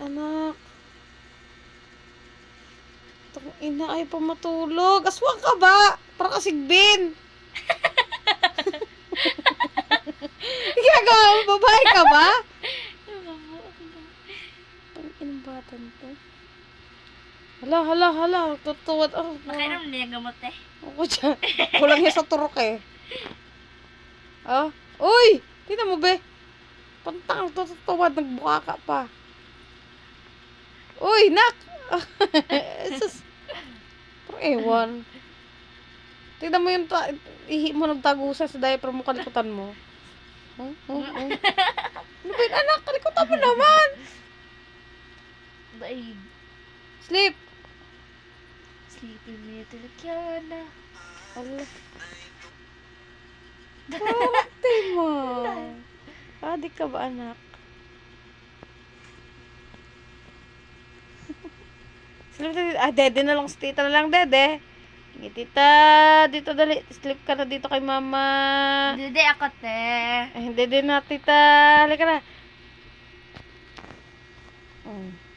Anak. Itong ina ay pa matulog. Aswang ka ba? Para kasigbin. Ginagawa mo, babae ka ba? Pang inang batan to. Hala, hala, hala. Tutuwad. Oh, Nakainom niya yung gamot eh. ako dyan. Kulang yan sa turok eh. Ah? Uy! Tingnan mo, be. Pantang tutuwad. Nagbuka ka pa. Uy, nak! Sus. Parang ewan. Tingnan mo yung ta- ihi mo nagtagusan sa diaper mo, kalikutan mo. Huh? Huh? Huh? Ano ba yun, anak? Kalikutan mo naman! Daig. Sleep! Sleeping little Kiana. Allah. Parate mo. Adik ka ba, anak? Sleep na dito. Ah, dede na lang. Tita na lang, dede. Sige, tita. Dito, dali. Sleep ka na dito kay mama. Hindi ako te. Ay, dede na, tita. Halika na. Mm.